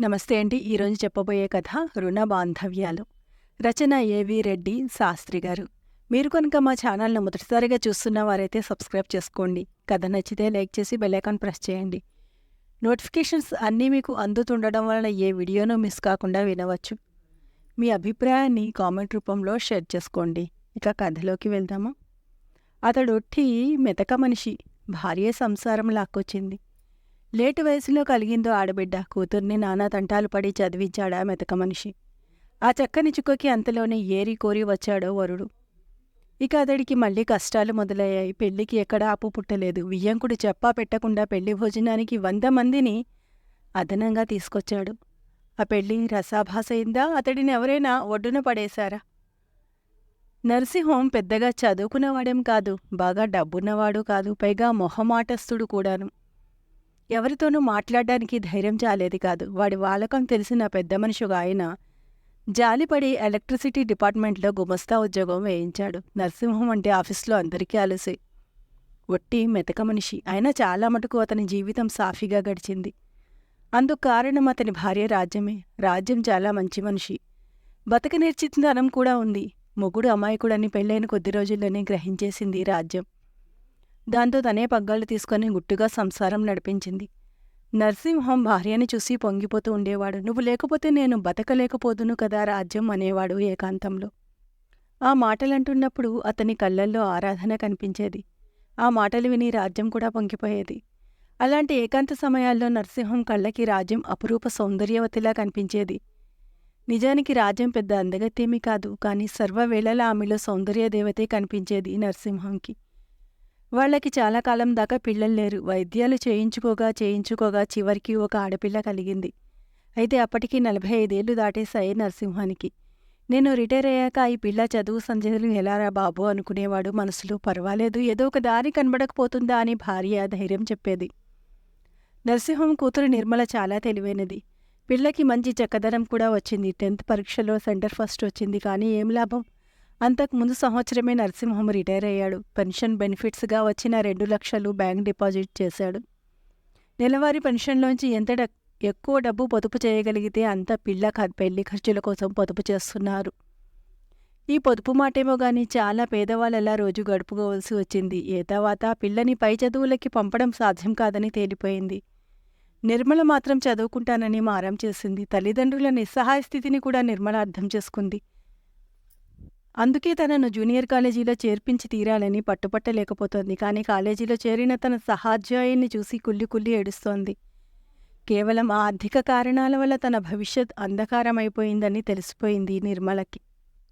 నమస్తే అండి. ఈరోజు చెప్పబోయే కథ రుణ బాంధవ్యాలు. రచన ఏవి రెడ్డి శాస్త్రి గారు. మీరు కనుక మా ఛానల్ను మొదటిసారిగా చూస్తున్న వారైతే సబ్స్క్రైబ్ చేసుకోండి. కథ నచ్చితే లైక్ చేసి బెల్లైకాన్ ప్రెస్ చేయండి. నోటిఫికేషన్స్ అన్నీ మీకు అందుతుండడం వలన ఏ వీడియోను మిస్ కాకుండా వినవచ్చు. మీ అభిప్రాయాన్ని కామెంట్ రూపంలో షేర్ చేసుకోండి. ఇక కథలోకి వెళ్దామా? అతడు ఒట్టి మెతక మనిషి. భార్య సంసారం లాక్కొచ్చింది. లేటు వయసులో కలిగిందో ఆడబిడ్డ కూతుర్ని నానా తంటాలు పడి చదివించాడా మెతక మనిషి. ఆ చక్కని చుక్కకి అంతలోనే ఏరి కోరి వచ్చాడో వరుడు. ఇక అతడికి మళ్ళీ కష్టాలు మొదలయ్యాయి. పెళ్ళికి ఎక్కడా ఆపు పుట్టలేదు. వియ్యంకుడు చెప్పా పెట్టకుండా పెళ్ళి భోజనానికి వంద మందిని అదనంగా తీసుకొచ్చాడు. ఆ పెళ్ళి రసాభాసయిందా అతడిని ఎవరైనా ఒడ్డున పడేశారా? నర్సింహం పెద్దగా చదువుకున్నవాడేం కాదు. బాగా డబ్బున్నవాడు కాదు. పైగా మొహమాటస్తుడు కూడాను. ఎవరితోనూ మాట్లాడడానికి ధైర్యం చాలేది కాదు. వాడి వాలకం తెలిసిన పెద్ద మనిషి ఆయన జాలిపడి ఎలక్ట్రిసిటీ డిపార్ట్మెంట్లో గుమస్తా ఉద్యోగం వేయించాడు. నరసింహం అంటే ఆఫీస్లో అందరికీ అలసి. ఒట్టి మెతక మనిషి. అయినా చాలా మటుకు అతని జీవితం సాఫీగా గడిచింది. అందుకు కారణం అతని భార్య రాజ్యమే. రాజ్యం చాలా మంచి మనిషి. బతక నేర్చితనం కూడా ఉంది. మొగుడు అమాయకుడని పెళ్ళైన కొద్ది రోజుల్లోనే గ్రహించేసింది రాజ్యం. దాంతో తనే పగ్గాలు తీసుకొని గుట్టుగా సంసారం నడిపించింది. నరసింహం భార్యని చూసి పొంగిపోతూ ఉండేవాడు. నువ్వు లేకపోతే నేను బతకలేకపోదును కదా రాజ్యం అనేవాడు ఏకాంతంలో. ఆ మాటలంటున్నప్పుడు అతని కళ్ళల్లో ఆరాధన కనిపించేది. ఆ మాటలు విని రాజ్యం కూడా పొంగిపోయేది. అలాంటి ఏకాంత సమయాల్లో నరసింహం కళ్ళకి రాజ్యం అపురూప సౌందర్యవతిలా కనిపించేది. నిజానికి రాజ్యం పెద్ద అందగత్తేమీ కాదు కానీ సర్వవేళలా ఆమెలో సౌందర్య దేవతే కనిపించేది నరసింహంకి. వాళ్ళకి చాలా కాలం దాకా పిల్లలు లేరు. వైద్యాలు చేయించుకోగా చేయించుకోగా చివరికి ఒక ఆడపిల్ల కలిగింది. అయితే అప్పటికి నలభై ఐదేళ్ళు దాటేశాయి నరసింహానికి. నేను రిటైర్ అయ్యాక ఈ పిల్ల చదువు సంధ్యలు ఎలారా బాబు అనుకునేవాడు మనసులో పర్వాలేదు. ఏదో ఒక దారి కనబడకపోతుందా అని భార్య ధైర్యం చెప్పేది. నరసింహం కూతురు నిర్మల చాలా తెలివైనది. పిల్లకి మంచి చక్కదనం కూడా వచ్చింది. టెన్త్ పరీక్షలో సెంటర్ ఫస్ట్ వచ్చింది. కానీ ఏం లాభం? అంతకు ముందు సంవత్సరమే నరసింహం రిటైర్ అయ్యాడు. పెన్షన్ బెనిఫిట్స్గా వచ్చిన రెండు లక్షలు బ్యాంక్ డిపాజిట్ చేశాడు. నెలవారీ పెన్షన్లోంచి ఎంత ఎక్కువ డబ్బు పొదుపు చేయగలిగితే అంత పిల్ల పెళ్ళి ఖర్చుల కోసం పొదుపు చేస్తున్నారు. ఈ పొదుపు మాటేమో కానీ చాలా పేదవాళ్ళలా రోజు గడుపుకోవాల్సి వచ్చింది. ఏ తర్వాత పిల్లని పై చదువులకి పంపడం సాధ్యం కాదని తేలిపోయింది. నిర్మల మాత్రం చదువుకుంటానని మారం చేసింది. తల్లిదండ్రుల నిస్సహాయ స్థితిని కూడా నిర్మల అర్థం చేసుకుంది. అందుకే తనను జూనియర్ కాలేజీలో చేర్పించి తీరాలని పట్టుపట్టలేకపోతోంది. కానీ కాలేజీలో చేరిన తన సహాధ్యాయుని చూసి కుల్లి కుల్లి ఏడుస్తోంది. కేవలం ఆ ఆర్థిక కారణాల వల్ల తన భవిష్యత్ అంధకారమైపోయిందని తెలిసిపోయింది నిర్మలకి.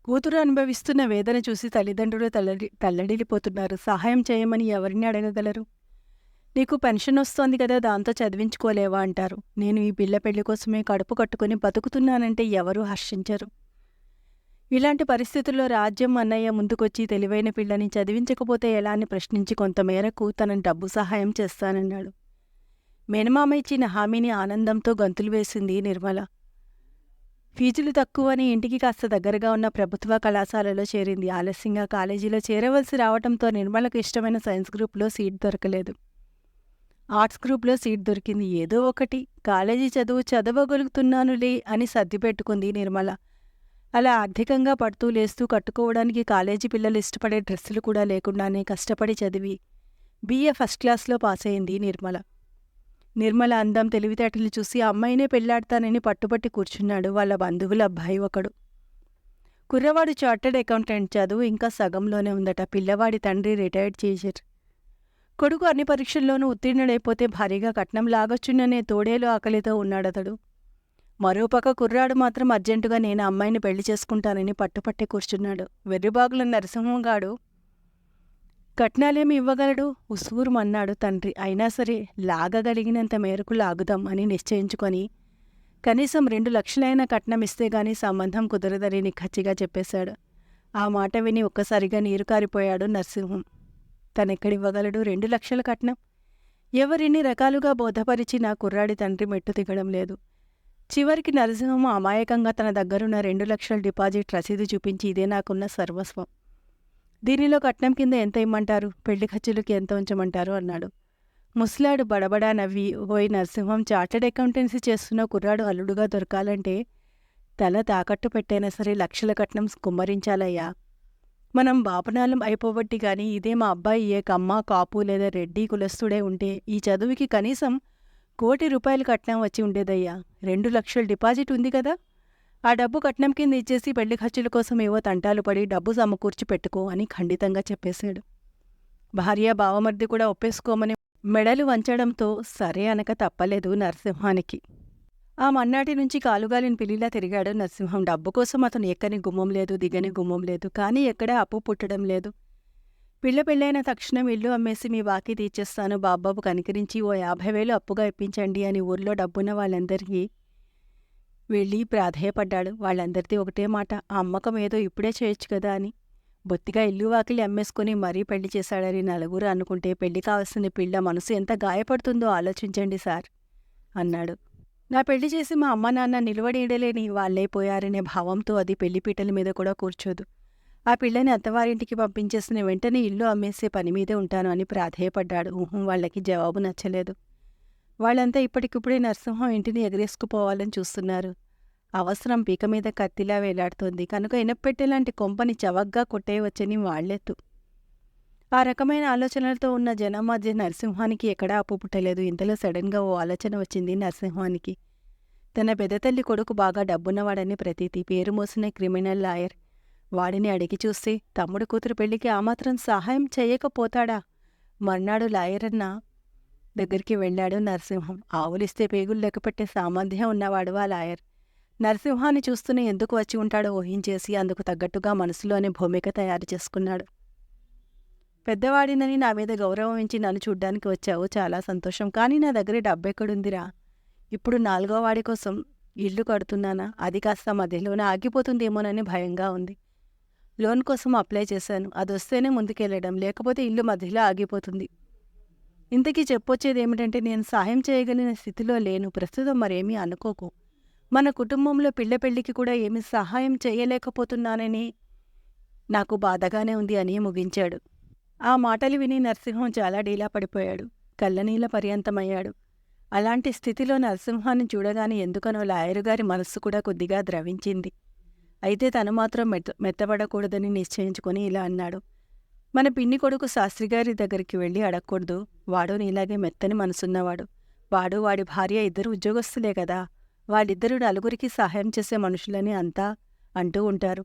కూతురు అనుభవిస్తున్న వేదన చూసి తల్లిదండ్రులు తల్లడి తల్లడిల్లిపోతున్నారు. సహాయం చేయమని ఎవరిని అడగగలరు? నీకు పెన్షన్ వస్తోంది కదా దాంతో చదివించుకోలేవా అంటారు. నేను ఈ పిల్ల పెళ్ళి కోసమే కడుపు కట్టుకుని బతుకుతున్నానంటే ఎవరూ హర్షించరు. ఇలాంటి పరిస్థితుల్లో రాజ్యం అన్నయ్య ముందుకొచ్చి తెలివైన పిల్లని చదివించకపోతే ఎలా అని ప్రశ్నించి కొంతమేరకు తన డబ్బు సహాయం చేస్తానన్నాడు. మేనమామ ఇచ్చిన హామీని ఆనందంతో గంతులు వేసింది నిర్మల. ఫీజులు తక్కువని ఇంటికి కాస్త దగ్గరగా ఉన్న ప్రభుత్వ కళాశాలలో చేరింది. ఆలస్యంగా కాలేజీలో చేరవలసి రావడంతో నిర్మలకు ఇష్టమైన సైన్స్ గ్రూప్లో సీట్ దొరకలేదు. ఆర్ట్స్ గ్రూప్లో సీట్ దొరికింది. ఏదో ఒకటి. కాలేజీ చదువు చదవగలుగుతున్నానులే అని సర్దిపెట్టుకుంది నిర్మల. అలా ఆర్థికంగా పడుతూ లేస్తూ కట్టుకోవడానికి కాలేజీ పిల్లలు ఇష్టపడే డ్రెస్సులు కూడా లేకుండానే కష్టపడి చదివి బీఏ ఫస్ట్ క్లాస్లో పాస్ అయింది నిర్మల. నిర్మల అందం తెలివితేటలు చూసి అమ్మాయినే పెళ్ళాడతానని పట్టుబట్టి కూర్చున్నాడు. వాళ్ళ బంధువుల అబ్బాయి ఒకడు. కుర్రవాడు చార్టెడ్ అకౌంటెంట్ చదువు ఇంకా సగంలోనే ఉందట. పిల్లవాడి తండ్రి రిటైర్డ్ టీచర్ కొడుకు అన్ని పరీక్షల్లోనూ ఉత్తీర్ణుడైపోతే భారీగా కట్నం లాగొచ్చుననే తోడేలు ఆకలితో ఉన్నాడతడు. మరోపక్క కుర్రాడు మాత్రం అర్జెంటుగా నేను అమ్మాయిని పెళ్ళి చేసుకుంటానని పట్టుపట్టే కూర్చున్నాడు. వెర్రిబాగుల నరసింహంగాడు కట్నాలేమి ఇవ్వగలడు? ఉసూరుమన్నాడు తండ్రి. అయినా సరే లాగగలిగినంత మేరకు లాగుదాం అని నిశ్చయించుకొని కనీసం రెండు లక్షలైన కట్నం ఇస్తే గాని సంబంధం కుదరదని నిఖచ్చిగా చెప్పేశాడు. ఆ మాట విని ఒక్కసారిగా నీరు కారిపోయాడు నరసింహం. తనెక్కడివ్వగలడు రెండు లక్షల కట్నం? ఎవరిన్ని రకాలుగా బోధపరిచినా కుర్రాడి తండ్రి మెట్టు దిగడం లేదు. చివరికి నరసింహం అమాయకంగా తన దగ్గరున్న రెండు లక్షల డిపాజిట్ రసీదు చూపించి ఇదే నాకున్న సర్వస్వం. దీనిలో కట్నం కింద ఎంత ఇమ్మంటారు? పెళ్ళి ఖర్చులకి ఎంత ఉంచమంటారు? అన్నాడు. ముసలాడు బడబడా నవ్వి ఓయ్ నరసింహం చార్టెడ్ అకౌంటెన్సీ చేస్తున్న కుర్రాడు అల్లుడుగా దొరకాలంటే తల తాకట్టు పెట్టైనా సరే లక్షల కట్నం కుమ్మరించాలయ్యా. మనం బాపనాలం అయిపోబట్టి కానీ ఇదే మా అబ్బాయి ఏ కమ్మ కాపు లేదా రెడ్డి కులస్తుడే ఉంటే ఈ చదువుకి కనీసం కోటి రూపాయలు కట్నం వచ్చి ఉండేదయ్యా. రెండు లక్షల డిపాజిట్ ఉంది కదా. ఆ డబ్బు కట్నం కింద ఇచ్చేసి పెళ్ళి ఖర్చుల కోసం ఏవో తంటాలు పడి డబ్బు సమకూర్చి పెట్టుకో అని ఖండితంగా చెప్పేశాడు. భార్య బావమర్ది కూడా ఒప్పేసుకోమని మెడలు వంచడంతో సరే అనక తప్పలేదు నరసింహానికి. ఆ మన్నాటి నుంచి కాలుగాలిని పిల్లిలా తిరిగాడు నరసింహం. డబ్బు కోసం అతను ఎక్కని గుమ్మం లేదు దిగని గుమ్మం లేదు కానీ ఎక్కడా అప్పు పుట్టడం లేదు. పిల్ల పెళ్ళైన తక్షణం ఇల్లు అమ్మేసి మీ బాకీ తీర్చేస్తాను. బాబాబు కనికరించి ఓ యాభై వేలు అప్పుగా ఇప్పించండి అని ఊర్లో డబ్బున్న వాళ్ళందరికీ వెళ్ళి ప్రాధేయపడ్డాడు. వాళ్ళందరిది ఒకటే మాట ఆ అమ్మకం ఏదో ఇప్పుడే చేయొచ్చు కదా అని. బొత్తిగా ఇల్లు వాకిలి అమ్మేసుకుని మరీ పెళ్ళి చేశాడని నలుగురు అనుకుంటే పెళ్ళి కావాల్సిన పిల్ల మనసు ఎంత గాయపడుతుందో ఆలోచించండి సార్ అన్నాడు. నా పెళ్ళి చేసి మా అమ్మ నాన్న నిలవడీయడలేని వాళ్ళైపోయారనే భావంతో అది పెళ్ళిపీటల మీద కూడా కూర్చోదు. ఆ పిల్లని అత్తవారింటికి పంపించేసిన వెంటనే ఇల్లు అమ్మేసే పని మీదే ఉంటాను అని ప్రాధేయపడ్డాడు. ఊహం వాళ్ళకి జవాబు నచ్చలేదు. వాళ్ళంతా ఇప్పటికిప్పుడే నరసింహం ఇంటిని ఎగరేసుకుపోవాలని చూస్తున్నారు. అవసరం పీక మీద కత్తిలా వేలాడుతోంది. కనుక ఇనప్పెట్టెలాంటి కొంపని చవగ్గా కొట్టేయవచ్చని వాళ్ళెత్తు ఆ రకమైన ఆలోచనలతో ఉన్న జనం మధ్య నరసింహానికి ఎక్కడా అప్పు పుట్టలేదు. ఇంతలో సడన్గా ఓ ఆలోచన వచ్చింది నరసింహానికి. తన పెద్దతల్లి కొడుకు బాగా డబ్బున్నవాడని ప్రతీతి. పేరు మోసిన క్రిమినల్ లాయర్. వాడిని అడిగి చూస్తే తమ్ముడు కూతురు పెళ్ళికి ఆ మాత్రం సహాయం చేయకపోతాడా? మర్నాడు లాయరన్న దగ్గరికి వెళ్ళాడు నరసింహం. ఆవులిస్తే పేగులు లెక్కపెట్టే సామర్థ్యం ఉన్నవాడు ఆ లాయర్. నరసింహాన్ని చూస్తూనే ఎందుకు వచ్చి ఉంటాడో ఊహించేసి అందుకు తగ్గట్టుగా మనసులోనే భూమిక తయారు చేసుకున్నాడు. పెద్దవాడినని నా మీద గౌరవం ఇచ్చి నన్ను చూడ్డానికి వచ్చావు చాలా సంతోషం. కానీ నా దగ్గర డబ్బెక్కడుందిరా ఇప్పుడు నాలుగో వాడి కోసం ఇల్లు కడుతున్నానా? అది కాస్త మధ్యలోనే ఆగిపోతుందేమోనని భయంగా ఉంది. లోన్ కోసం అప్లై చేశాను. అది వస్తేనే ముందుకెళ్ళడం. లేకపోతే ఇల్లు మధ్యలో ఆగిపోతుంది. ఇంతకీ చెప్పొచ్చేది ఏమిటంటే నేను సహాయం చేయగలిగిన స్థితిలో లేను. ప్రస్తుతం మరేమీ అనుకోకు. మన కుటుంబంలో పిల్ల పెళ్ళికి కూడా ఏమి సహాయం చేయలేకపోతున్నానని నాకు బాధగానే ఉంది అని ముగించాడు. ఆ మాటలు విని నరసింహం చాలా డీలా పడిపోయాడు. కళ్ళనీళ్ళ పర్యంతమయ్యాడు. అలాంటి స్థితిలో నరసింహాన్ని చూడగానే ఎందుకనో లాయరుగారి మనస్సు కూడా కొద్దిగా ద్రవించింది. అయితే తను మాత్రం మెత్త మెత్తబడకూడదని నిశ్చయించుకొని ఇలా అన్నాడు. మన పిన్ని కొడుకు శాస్త్రిగారి దగ్గరికి వెళ్ళి అడగకూడదు. వాడు నీలాగే మెత్తని మనసున్నవాడు. వాడు వాడి భార్య ఇద్దరు ఉద్యోగస్తులే కదా. వాళ్ళిద్దరూ నలుగురికి సహాయం చేసే మనుషులని అంతా అంటూ ఉంటారు.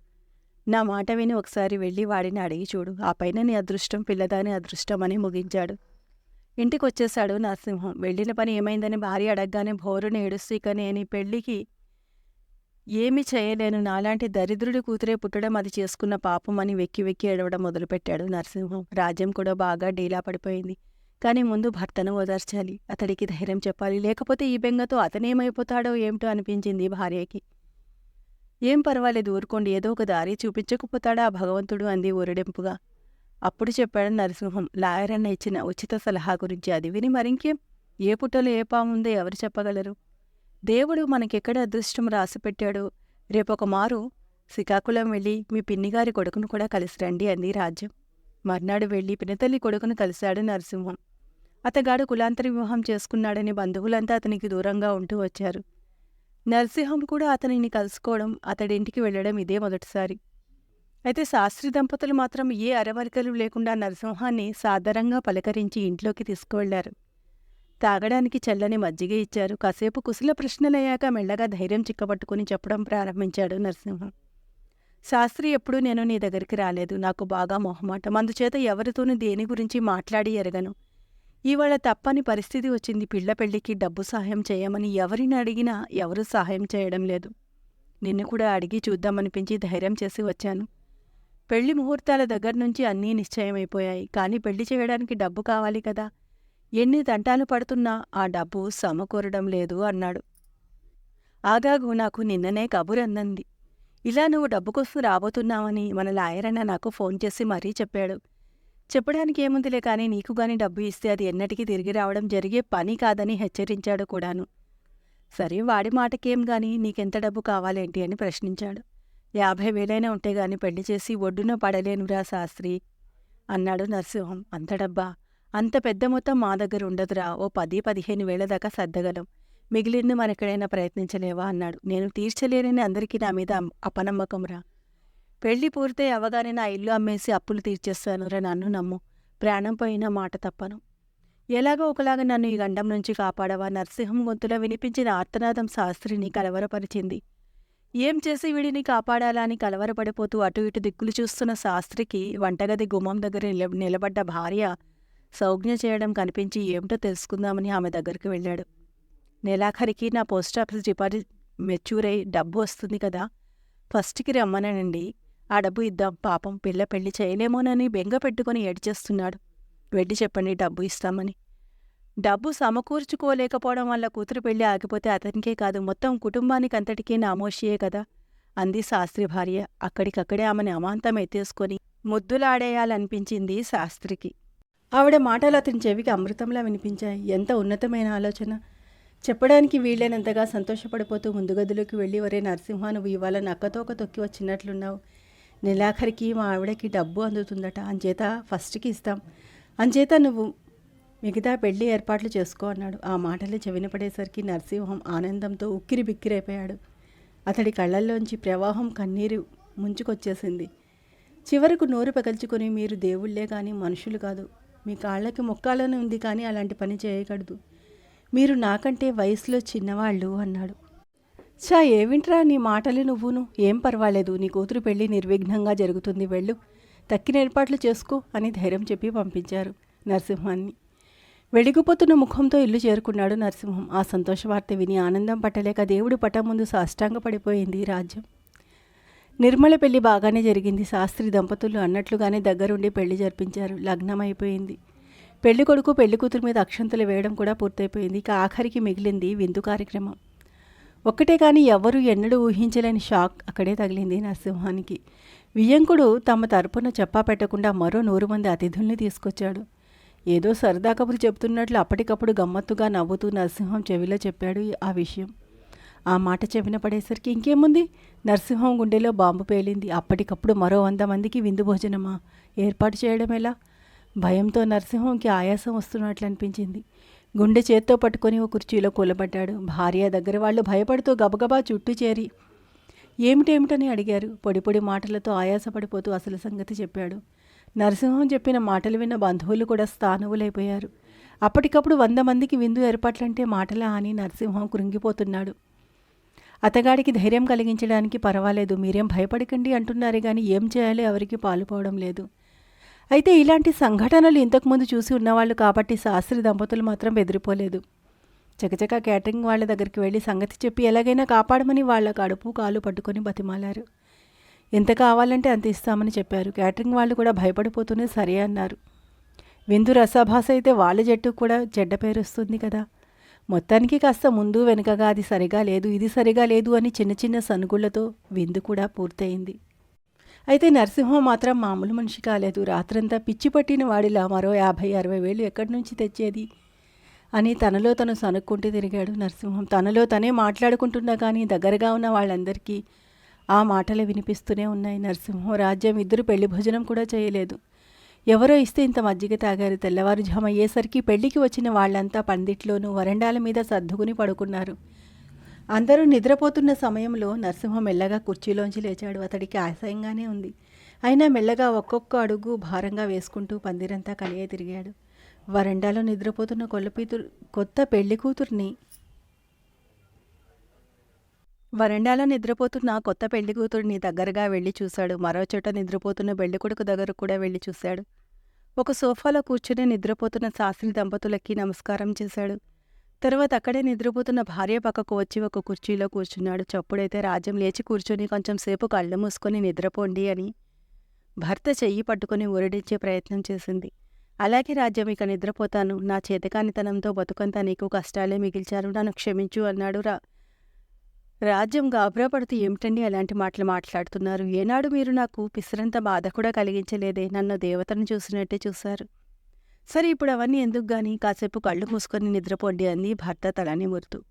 నా మాట విని ఒకసారి వెళ్ళి వాడిని అడిగి చూడు. ఆ పైన నీ అదృష్టం పిల్లదాని అదృష్టం అని ముగించాడు. ఇంటికొచ్చేశాడు నరసింహం. వెళ్ళిన పని ఏమైందని భార్య అడగగానే భోరుని ఏడుస్తూ ఇక నేను ఈ పెళ్ళికి ఏమి చేయలేను. నాలాంటి దరిద్రుడి కూతురే పుట్టడం అది చేసుకున్న పాపం అని వెక్కి వెక్కి ఏడవడం మొదలుపెట్టాడు నరసింహం. రాజ్యం కూడా బాగా డీలా పడిపోయింది. కానీ ముందు భర్తను ఓదార్చాలి. అతడికి ధైర్యం చెప్పాలి. లేకపోతే ఈ బెంగతో అతనేమైపోతాడో ఏమిటో అనిపించింది భార్యకి. ఏం పర్వాలేదు ఊరుకోండి. ఏదో ఒక దారి చూపించకపోతాడా ఆ భగవంతుడు అంది ఊరడింపుగా. అప్పుడు చెప్పాడు నరసింహం లాయర్ అన్న ఇచ్చిన ఉచిత సలహా గురించి. అది విని మరింకేం? ఏ పుట్టలో ఏ పాముందో ఎవరు చెప్పగలరు? దేవుడు మనకెక్కడ అదృష్టం రాసిపెట్టాడో రేపొక మారు శ్రీకాకుళం వెళ్ళి మీ పిన్నిగారి కొడుకును కూడా కలిసి రండి అంది రాజ్యం. మర్నాడు వెళ్ళి పినతల్లి కొడుకును కలిశాడు నరసింహం. అతగాడు కులాంతర వివాహం చేసుకున్నాడని బంధువులంతా అతనికి దూరంగా ఉంటూ వచ్చారు. నరసింహం కూడా అతనిని కలుసుకోవడం అతడింటికి వెళ్ళడం ఇదే మొదటిసారి. అయితే శాస్త్రి దంపతులు మాత్రం ఏ అరవరికలు లేకుండా నరసింహాన్ని సాదరంగా పలకరించి ఇంట్లోకి తీసుకువెళ్ళారు. తాగడానికి చల్లని మజ్జిగ ఇచ్చారు. కాసేపు కుశల ప్రశ్నలయ్యాక మెల్లగా ధైర్యం చిక్కబట్టుకుని చెప్పడం ప్రారంభించాడు నరసింహ. శాస్త్రి ఎప్పుడూ నేను నీ దగ్గరికి రాలేదు. నాకు బాగా మొహమాటం. అందుచేత ఎవరితోనూ దేని గురించి మాట్లాడి ఎరగను. ఇవాళ తప్పని పరిస్థితి వచ్చింది. పిల్ల పెళ్ళికి డబ్బు సహాయం చేయమని ఎవరిని అడిగినా ఎవరూ సహాయం చేయడం లేదు. నిన్ను కూడా అడిగి చూద్దామనిపించి ధైర్యం చేసి వచ్చాను. పెళ్ళి ముహూర్తాల దగ్గర నుంచి అన్నీ నిశ్చయమైపోయాయి. కానీ పెళ్ళి చేయడానికి డబ్బు కావాలి కదా. ఎన్ని దంటాలు పడుతున్నా ఆ డబ్బు సమకూరడం లేదు అన్నాడు. ఆగాగు నాకు నిన్ననే కబురందంది ఇలా నువ్వు డబ్బు కోసం రాబోతున్నావని మన లాయరన్న నాకు ఫోన్ చేసి మరీ చెప్పాడు. చెప్పడానికి ఏముందిలే కానీ నీకు గాని డబ్బు ఇస్తే అది ఎన్నటికీ తిరిగి రావడం జరిగే పని కాదని హెచ్చరించాడు కూడాను. సరే వాడి మాటకేం గాని నీకెంత డబ్బు కావాలేంటి అని ప్రశ్నించాడు. యాభై వేలైనా ఉంటే గాని పెళ్ళి చేసి ఒడ్డున పడలేనురా శాస్త్రి అన్నాడు నరసింహం. అంత డబ్బా? అంత పెద్ద మొత్తం మా దగ్గర ఉండదురా. ఓ పది పదిహేను వేల దాకా సర్దగలం. మిగిలింది మనెక్కడైనా ప్రయత్నించలేవా? అన్నాడు. నేను తీర్చలేనని అందరికీ నా మీద అపనమ్మకంరా. పెళ్ళి పూర్తయి అవగానే నా ఇల్లు అమ్మేసి అప్పులు తీర్చేస్తానురా నన్ను నమ్ము. ప్రాణం పోయిన మాట తప్పను. ఎలాగో ఒకలాగా నన్ను ఈ గండం నుంచి కాపాడవా? నరసింహం గొంతులో వినిపించిన ఆర్తనాదం శాస్త్రిని కలవరపరిచింది. ఏం చేసి వీడిని కాపాడాలా అని కలవరపడిపోతూ అటు ఇటు దిక్కులు చూస్తున్న శాస్త్రికి వంటగది గుమ్మం దగ్గర నిలబడ్డ భార్య సౌజ్ఞ చేయడం కనిపించి ఏమిటో తెలుసుకుందామని ఆమె దగ్గరికి వెళ్ళాడు. నెలాఖరికి నా పోస్ట్ ఆఫీస్ డిపాజిట్ మెచ్యూర్ అయి డబ్బు వస్తుంది కదా ఫస్ట్కి రమ్మనండి. ఆ డబ్బు ఇద్దాం. పాపం పిల్ల పెళ్ళి చేయలేమోనని బెంగ పెట్టుకుని ఏడ్చేస్తున్నాడు వెళ్ళి చెప్పండి డబ్బు ఇస్తామని. డబ్బు సమకూర్చుకోలేకపోవడం వల్ల కూతురు పెళ్ళి ఆగిపోతే అతనికే కాదు మొత్తం కుటుంబానికి అంతటికీ నామోషియే కదా అంది శాస్త్రి భార్య. అక్కడికక్కడే ఆమెను అమాంతం ఎత్తేసుకొని ముద్దులాడేయాలనిపించింది శాస్త్రికి. ఆవిడ మాటలు అతని చెవికి అమృతంలా వినిపించాయి. ఎంత ఉన్నతమైన ఆలోచన. చెప్పడానికి వీలైనంతగా సంతోషపడిపోతూ ముందు గదిలోకి వెళ్ళి ఒరే నరసింహ నువ్వు ఇవాళ నక్కతోక తొక్కి వచ్చినట్లున్నావు. నెలాఖరికి మా ఆవిడకి డబ్బు అందుతుందట. అంచేత ఫస్ట్కి ఇస్తాం. అంచేత నువ్వు మిగతా పెళ్ళి ఏర్పాట్లు చేసుకో అన్నాడు. ఆ మాటలు చెవిన పడేసరికి నరసింహం ఆనందంతో ఉక్కిరి బిక్కిరైపోయాడు అతడి కళ్ళల్లోంచి ప్రవాహం కన్నీరు ముంచుకొచ్చేసింది. చివరకు నోరు పగల్చుకొని మీరు దేవుళ్ళే కానీ మనుషులు కాదు. మీ కాళ్ళకి మొక్కాలని ఉంది కానీ అలాంటి పని చేయకూడదు. మీరు నాకంటే వయసులో చిన్నవాళ్ళు అన్నాడు. చా ఏవింట్రా నీ మాటలు నువ్వును? ఏం పర్వాలేదు నీ కూతురు పెళ్ళి నిర్విఘ్నంగా జరుగుతుంది వెళ్ళు. తక్కిన ఏర్పాట్లు చేసుకో అని ధైర్యం చెప్పి పంపించారు నరసింహాన్ని. వెడిగిపోతున్న ముఖంతో ఇల్లు చేరుకున్నాడు నరసింహం. ఆ సంతోష వార్త విని ఆనందం పట్టలేక దేవుడి పటం ముందు సాష్టాంగ పడిపోయింది రాజ్యం. నిర్మల పెళ్ళి బాగానే జరిగింది. శాస్త్రి దంపతులు అన్నట్లుగానే దగ్గరుండి పెళ్ళి జరిపించారు. లగ్నం అయిపోయింది పెళ్ళి కొడుకు పెళ్ళి కూతురు మీద అక్షంతలు వేయడం కూడా పూర్తయిపోయింది. ఇక ఆఖరికి మిగిలింది విందు కార్యక్రమం. ఒక్కటే కానీ ఎవ్వరూ ఎన్నడూ ఊహించలేని షాక్ అక్కడే తగిలింది నరసింహానికి. వియ్యంకుడు తమ తరపున చెప్పా పెట్టకుండా మరో నూరు మంది అతిథుల్ని తీసుకొచ్చాడు. ఏదో సరదా కబురు చెబుతున్నట్లు అప్పటికప్పుడు గమ్మత్తుగా నవ్వుతూ నరసింహం చెవిలో చెప్పాడు ఆ విషయం. ఆ మాట చెవిన పడేసరికి ఇంకేముంది? నర్సింహం గుండెలో బాంబు పేలింది. అప్పటికప్పుడు మరో వంద మందికి విందు భోజనమా? ఏర్పాటు చేయడం ఎలా? భయంతో నరసింహంకి ఆయాసం వస్తున్నట్లు అనిపించింది. గుండె చేత్తో పట్టుకొని ఓ కుర్చీలో కూలబడ్డాడు. భార్య దగ్గర వాళ్ళు భయపడుతూ గబగబా చుట్టూ చేరి ఏమిటేమిటని అడిగారు. పొడి పొడి మాటలతో ఆయాసపడిపోతూ అసలు సంగతి చెప్పాడు. నరసింహం చెప్పిన మాటలు విన్న బంధువులు కూడా స్థానువులైపోయారు. అప్పటికప్పుడు వంద మందికి విందు ఏర్పాట్లంటే మాటలా అని నరసింహం కృంగిపోతున్నాడు. అతగాడికి ధైర్యం కలిగించడానికి పర్వాలేదు మీరేం భయపడకండి అంటున్నారు కానీ ఏం చేయాలో ఎవరికి పాలుపోవడం లేదు. అయితే ఇలాంటి సంఘటనలు ఇంతకుముందు చూసి ఉన్నవాళ్ళు కాబట్టి శాస్త్రి దంపతులు మాత్రం బెదిరిపోలేదు. చకచక క్యాటరింగ్ వాళ్ళ దగ్గరికి వెళ్ళి సంగతి చెప్పి ఎలాగైనా కాపాడమని వాళ్ళ కడుపు కాలు పట్టుకొని బతిమాలారు. ఎంత కావాలంటే అంత ఇస్తామని చెప్పారు. క్యాటరింగ్ వాళ్ళు కూడా భయపడిపోతూనే సరే అన్నారు. విందు రసాభాస అయితే వాళ్ళ జట్టుకు కూడా చెడ్డ పేరు వస్తుంది కదా. మొత్తానికి కాస్త ముందు వెనుకగా అది సరిగా లేదు ఇది సరిగా లేదు అని చిన్న చిన్న సనుగుళ్ళతో విందు కూడా పూర్తయింది. అయితే నరసింహం మాత్రం మామూలు మనిషి కాలేదు. రాత్రంతా పిచ్చి పట్టిన వాడిలా మరో యాభై అరవై వేలు ఎక్కడి నుంచి తెచ్చేది? అని తనలో తను సనుక్కుంటూ తిరిగాడు నరసింహం. తనలో తనే మాట్లాడుకుంటున్నా కానీ దగ్గరగా ఉన్న వాళ్ళందరికీ ఆ మాటలే వినిపిస్తూనే ఉన్నాయి నరసింహం. రాజ్యం ఇద్దరు పెళ్ళి భోజనం కూడా చేయలేదు. ఎవరో ఇస్తే ఇంత మజ్జిగ తాగారు తెల్లవారుజామ అయ్యేసరికి పెళ్ళికి వచ్చిన వాళ్ళంతా పందిట్లోనూ వరండాల మీద సర్దుకుని పడుకున్నారు. అందరూ నిద్రపోతున్న సమయంలో నరసింహ మెల్లగా కుర్చీలోంచి లేచాడు. అతడికి ఆశయంగానే ఉంది. అయినా మెల్లగా ఒక్కొక్క అడుగు భారంగా వేసుకుంటూ పందిరంతా కలిగే తిరిగాడు. వరండాలో నిద్రపోతున్న కొల్లపీతురు కొత్త పెళ్ళి కూతుర్ని వరండాలో నిద్రపోతున్న కొత్త పెళ్ళి కూతురిని దగ్గరగా వెళ్ళి చూశాడు. మరో చోట నిద్రపోతున్న పెళ్ళి కొడుకు దగ్గర కూడా వెళ్ళి చూశాడు. ఒక సోఫాలో కూర్చుని నిద్రపోతున్న శాస్త్రి దంపతులకి నమస్కారం చేశాడు. తర్వాత అక్కడే నిద్రపోతున్న భార్య పక్కకు వచ్చి ఒక కుర్చీలో కూర్చున్నాడు. చప్పుడైతే రాజ్యం లేచి కూర్చొని కొంచెం సేపు కళ్ళు మూసుకొని నిద్రపోండి అని భర్త చెయ్యి పట్టుకుని ఊరడించే ప్రయత్నం చేసింది. అలాగే రాజ్యం ఇక నిద్రపోతాను. నా చేతకానితనంతో బతుకంతా నీకు కష్టాలే మిగిల్చారు. నన్ను క్షమించు అన్నాడు రా రాజ్యం గాబరాపడుతూ ఏమిటండి అలాంటి మాటలు మాట్లాడుతున్నారు? ఏనాడు మీరు నాకు పిసరంత బాధ కూడా కలిగించలేదే? నన్ను దేవతను చూసినట్టే చూశారు. సరే ఇప్పుడు అవన్నీ ఎందుకు గాని? కాసేపు కళ్ళు మూసుకొని నిద్రపోండి అంది భర్త తలని మురుతూ.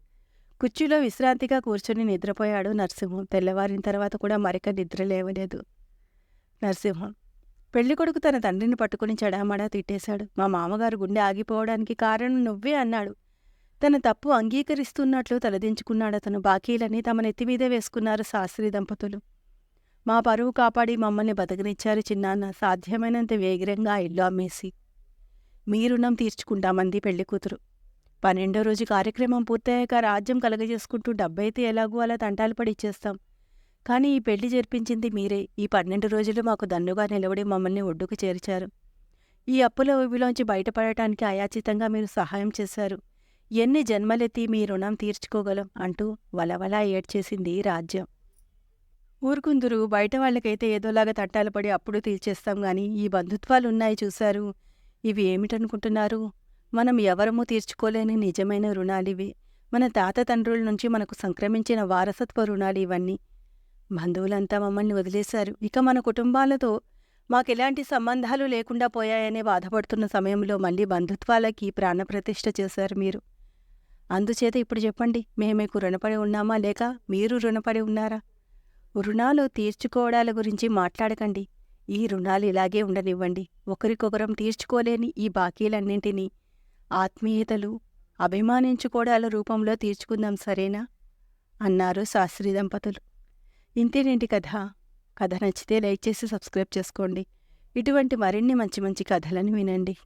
కుర్చీలో విశ్రాంతిగా కూర్చొని నిద్రపోయాడు నరసింహం. తెల్లవారిన తర్వాత కూడా మరిక నిద్ర లేవలేదు. నరసింహం పెళ్ళికొడుకు తన తండ్రిని పట్టుకుని చెడామడా తిట్టేశాడు. మా మామగారు గుండె ఆగిపోవడానికి కారణం నువ్వే అన్నాడు. తన తప్పు అంగీకరిస్తున్నట్లు తలదించుకున్నాడతను బాకీలని తమ నెత్తిమీదే వేసుకున్నారు శాస్త్రి దంపతులు. మా పరువు కాపాడి మమ్మల్ని బతకనిచ్చారు చిన్నాన్న. సాధ్యమైనంత వేగిరంగా ఇల్లు అమ్మేసి మీ రుణం తీర్చుకుంటామంది పెళ్ళి కూతురు. పన్నెండో రోజు కార్యక్రమం పూర్తయ్యాక రాజ్యం కలగజేసుకుంటూ డబ్బైతే ఎలాగూ అలా తంటాలు పడి ఇచ్చేస్తాం. కానీ ఈ పెళ్ళి జరిపించింది మీరే. ఈ పన్నెండు రోజులు మాకు దన్నుగా నిలబడి మమ్మల్ని ఒడ్డుకు చేర్చారు. ఈ అప్పుల ఊబిలోంచి బయటపడటానికి అయాచితంగా మీరు సహాయం చేశారు. ఎన్ని జన్మలెత్తి మీ రుణం తీర్చుకోగలం అంటూ వలవలా ఏడ్చేసింది రాజ్యం. ఊరుకుందురు బయట వాళ్ళకైతే ఏదోలాగా తట్టాలు పడి అప్పుడు తీర్చేస్తాం గాని ఈ బంధుత్వాలున్నాయి చూశారు. ఇవి ఏమిటనుకుంటున్నారు? మనం ఎవరమూ తీర్చుకోలేని నిజమైన రుణాలివి. మన తాత తండ్రుల నుంచి మనకు సంక్రమించిన వారసత్వ రుణాలు ఇవన్నీ బంధువులంతా మమ్మల్ని వదిలేశారు. ఇక మన కుటుంబాలతో మాకెలాంటి సంబంధాలు లేకుండా పోయాయనే బాధపడుతున్న సమయంలో మళ్ళీ బంధుత్వాలకి ప్రాణప్రతిష్ఠ చేశారు మీరు. అందుచేత ఇప్పుడు చెప్పండి మేము మీకు రుణపడి ఉన్నామా లేక మీరు రుణపడి ఉన్నారా? రుణాలు తీర్చుకోవడాల గురించి మాట్లాడకండి. ఈ రుణాలు ఇలాగే ఉండనివ్వండి. ఒకరికొకరం తీర్చుకోలేని ఈ బాకీలన్నింటినీ ఆత్మీయతలు అభిమానించుకోవడాల రూపంలో తీర్చుకుందాం సరేనా? అన్నారు శాస్త్రి దంపతులు. ఇంతేనేంటి కథ. కథ నచ్చితే లైక్ చేసి సబ్స్క్రైబ్ చేసుకోండి. ఇటువంటి మరిన్ని మంచి మంచి కథలను వినండి.